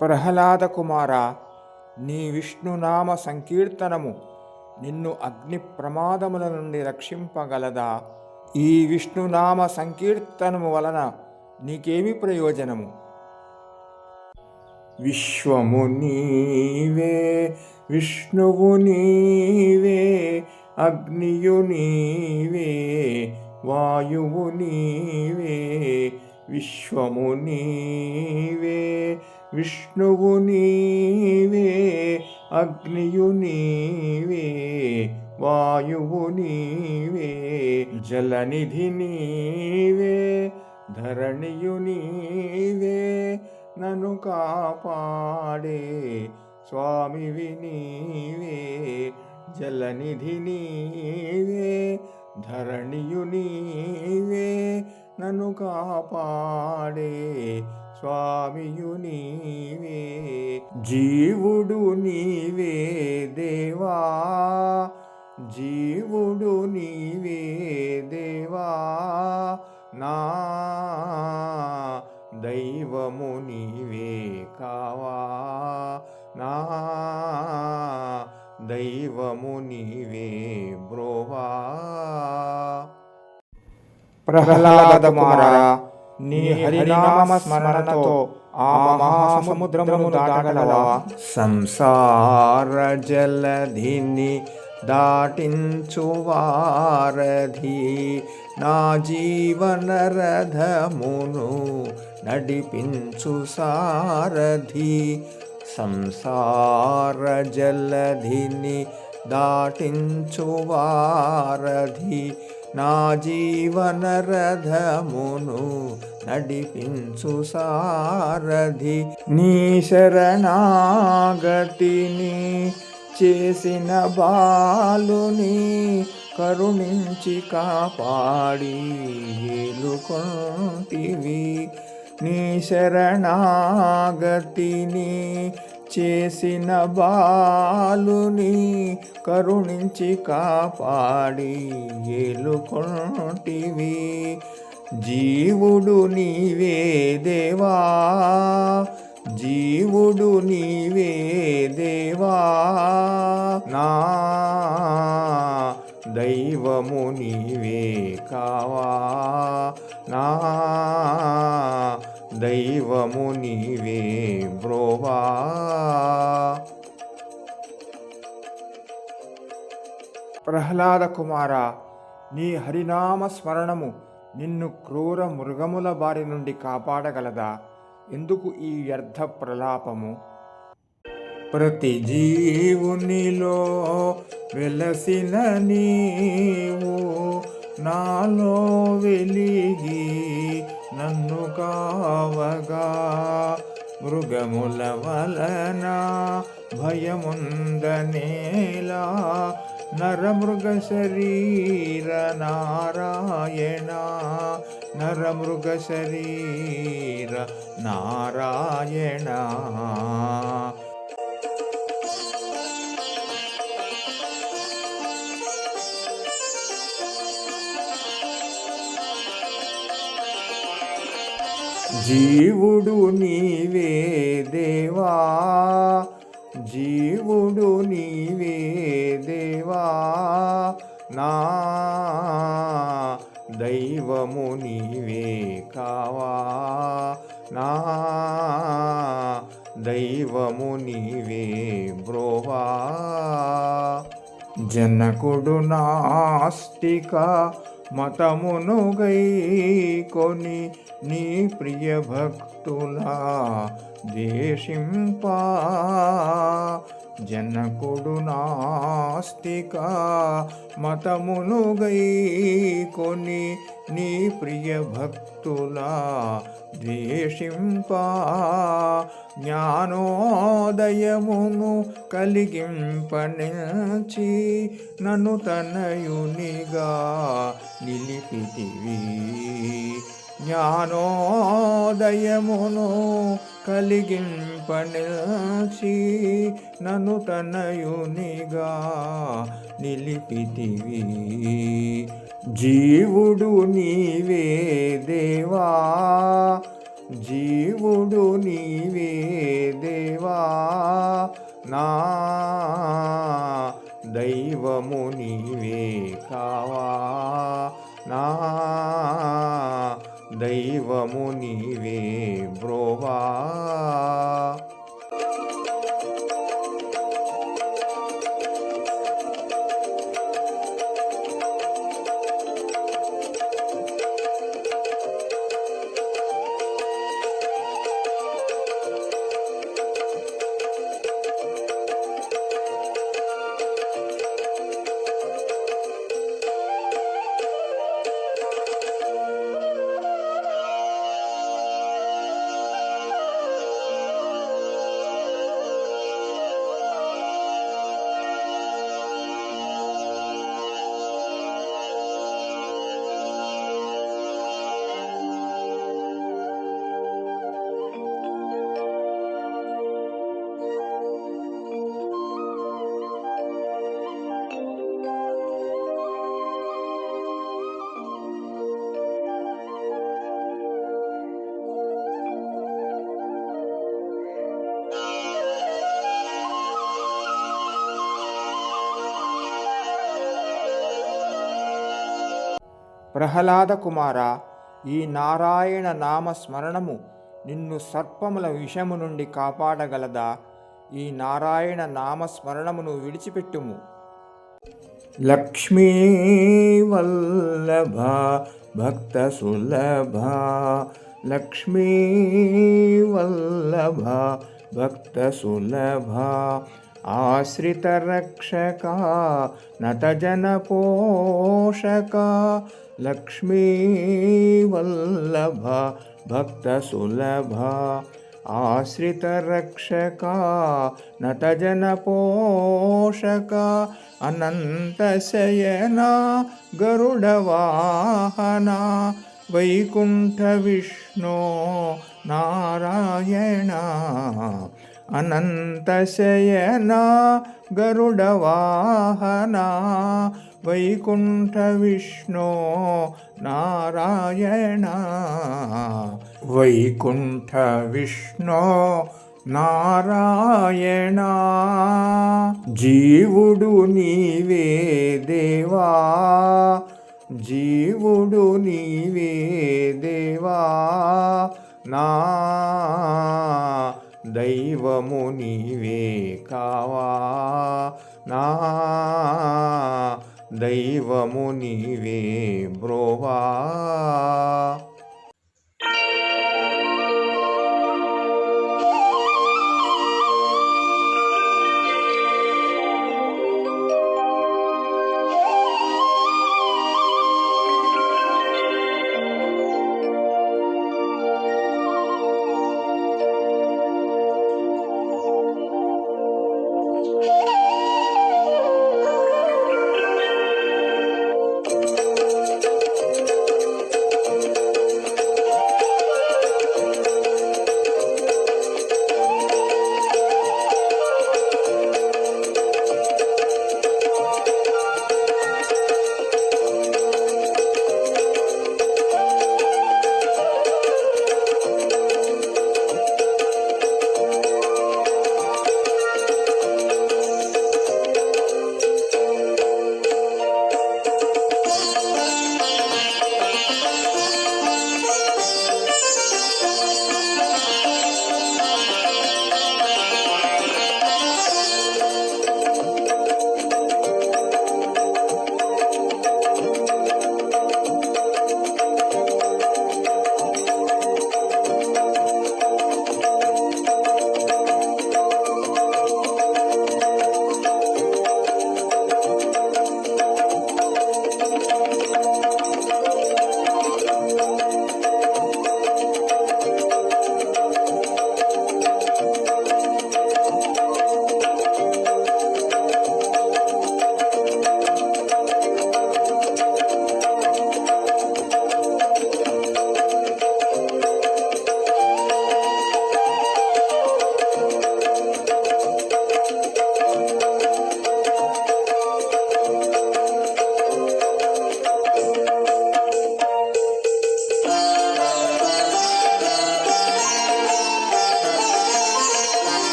ప్రహ్లాద కుమార నీ విష్ణునామ సంకీర్తనము నిన్ను అగ్ని ప్రమాదముల నుండి రక్షింపగలదా? ఈ విష్ణునామ సంకీర్తనము వలన నీకేమి ప్రయోజనము? విశ్వము నీవే విష్ణువు నీవే అగ్నియు నీవే వాయువు నీవే విశ్వము నీవే. विष्णुवु अग्नियुनीवे वायुनीवे जलनिधिनीवे धरणियुनीवे ननु कापाडे स्वामि विनीवे जलनिधिनीवे धरणियुनीवे ननु कापाडे స్వామియు నీవే జీవుడు నీవే దేవా. జీవుడు నీవే దేవా. నా దైవము నీవే కావా. నా దైవము నీవే బ్రోవా. ప్రహ్లాద కుమారా నీ హరినామ స్మరణతో ఆ మహాసముద్రమును దాటగలవా? సంసార జలధిని దాటించు వారధి నా జీవన రథమును నడిపించు సారథి సంసార జలధిని దాటించు వారధి నా జీవన రథమును నడిపించు సారథి. నీ శరణాగతిని చేసిన బాలుని కరుణించి కాపాడి ఏలుకొంటివి. నీ శరణాగతిని చేసిన బాలుని కరుణించి కాపాడి ఏలుకొంటివి జీవుడు నీవే దేవా. జీవుడు నీవే దేవా. నా దైవము నీవే కావా. నా దైవము నీవే బ్రోవా. ప్రహ్లాద కుమార నీ హరినామ స్మరణము నిన్ను క్రూర మృగముల బారి నుండి కాపాడగలదా? ఎందుకు ఈ వ్యర్థ ప్రలాపము? ప్రతి జీవునిలో వెలసిన నీవు నాలో వెలిగి నన్ను కావగా మృగముల వలన భయముందనేలా నరమృగ శరీర నారాయణ నరమృగ శరీర నారాయణ జీవుడు నీవే దేవా. జీవుడు నీవే దేవా. నా దైవము నీవే కావా. నా దైవము నీవే బ్రోవా. జనకుడు నాస్తిక మతమును గైకొని నీ ప్రియ భక్తులా దేశింపా జనకుడు నాస్తిక మతమును గైకొని నీ ప్రియ భక్తులా ద్వేషింపా జ్ఞానోదయమును కలిగింపనించి నన్ను తనయునిగా నిలిపితివి. జ్ఞానోదయమును కలిగింపనిల్చి నన్ను తనయునిగా నిలిపితివి. జీవుడు నీవే దేవా. జీవుడు నీవే దేవా. నా దైవము నీవే కావా. నా దైవము నీవే బ్రోవా. ప్రహ్లాద కుమార ఈ నారాయణ నామ స్మరణము నిన్ను సర్పముల విషము నుండి కాపాడగలదా? ఈ నారాయణ నామ స్మరణమును విడిచిపెట్టుము. లక్ష్మీ వల్లభ భక్త సులభ. లక్ష్మీ వల్లభ భక్త సులభ. आश्रितरक्षका नतजनपोषका लक्ष्मीवल्लभा भक्तसुलभा। आश्रितरक्षका नतजनपोषका अनन्तशयना गरुडवाहना वैकुण्ठविष्णो नारायणा। నతజన పోషక అనంత శయన గరుడ వాహన వైకుంఠ విష్ణు నారాయణ అనంత శయన గరుడ వాహన వైకుంఠ విష్ణు నారాయణ వైకుంఠ విష్ణు నారాయణ జీవుడు నీవే దేవా జీవుడు నీవే దేవా నా దైవము నీవే కావా? నా దైవము నీవే బ్రోవా?